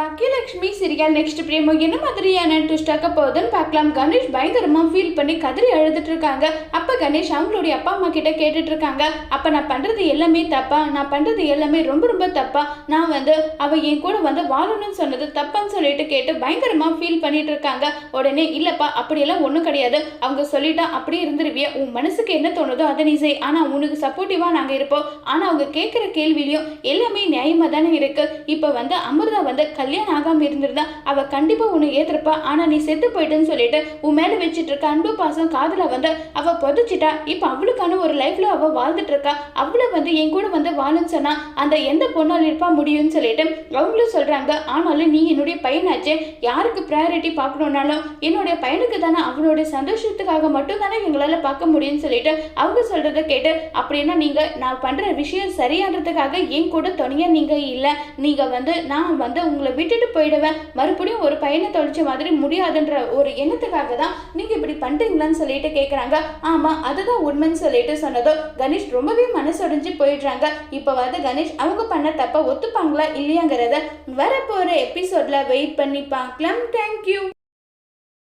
Baakiyalakshmi serial next பிரேமோ என்ன மாதிரியான ட்விஸ்டாக்க போகுதுன்னு பார்க்கலாம். கணேஷ் பயங்கரமா ஃபீல் பண்ணி கதறி அழுதுட்டு இருக்காங்க. அப்ப கணேஷ் அவங்களுடைய அப்பா அம்மா கிட்ட கேட்டுட்டு இருக்காங்க. அப்ப நான் பண்றது எல்லாமே தப்பா? நான் பண்றது எல்லாமே ரொம்ப ரொம்ப தப்பா? நான் வந்து அவ என் கூட வந்து வாழணும்னு சொன்னது தப்பான்னு சொல்லிட்டு கேட்டு பயங்கரமா ஃபீல் பண்ணிட்டு இருக்காங்க. உடனே இல்லப்பா அப்படியெல்லாம் ஒன்றும் கிடையாது. அவங்க சொல்லிட்டா அப்படியே இருந்துருவிய. உன் மனசுக்கு என்ன தோணுதோ அதை நீ செய். ஆனா உனக்கு சப்போர்ட்டிவா நாங்க இருப்போம். ஆனா அவங்க கேட்குற கேள்விலையும் எல்லாமே நியாயமா தானே இருக்கு. இப்போ வந்து அமிர்தா வந்து கல்யாணம் ஆகாம இருந்திருந்தா அவ கண்டிப்பா உன்னை ஏத்திருப்பா. ஆனா நீ செத்து போயிட்டுன்னு சொல்லிட்டு உன் மேல வச்சுட்டு இருக்க அன்பு பாசம் காதல வந்து அவ புதைச்சிட்டா. இப்போ அவளுக்கான ஒரு லைஃப்ல அவ வாழ்ந்துட்டு இருக்கா. அவளை வந்து என் கூட வந்து வாழுன்னு சொன்னா அந்த எந்த பொண்ணால் இருப்பா முடியும்னு சொல்லிட்டு அவங்களும் சொல்றாங்க. ஆனாலும் நீ என்னுடைய பையனாச்சே. யாருக்கு ப்ரையாரிட்டி பார்க்கணுன்னாலும் என்னுடைய பையனுக்கு தானே அவனுடைய சந்தோஷத்துக்காக மட்டும் தானே எங்களால் பார்க்க முடியும்னு சொல்லிட்டு அவங்க சொல்கிறத கேட்டு அப்படின்னா நீங்க நான் பண்ற விஷயம் சரியான்றதுக்காக என் கூட துணையாக நீங்க இல்லை. நீங்க வந்து நான் வந்து உங்களை விட்டுட்டு போயிடுவேன். மறுபடியும் ஒரு பையனை தொலைச்ச மாதிரி முடியாதுன்ற ஒரு எண்ணத்துக்காக தான் நீங்க இப்படி பண்றீங்களான்னு சொல்லிட்டு கேட்குறாங்க ஆமா அதுதான் உண்மைன்னு சொல்லிட்டு சொன்னதோ கணேஷ் ரொம்பவே மனசொடைஞ்சு போயிடுறாங்க. இப்போ வந்து கணேஷ் அவங்க பண்ண தப்ப ஒத்துப்பாங்களா இல்லையாங்கிறத வரப்போற எபிசோட்ல வெயிட் பண்ணி பார்க்கலாம். தேங்க்யூ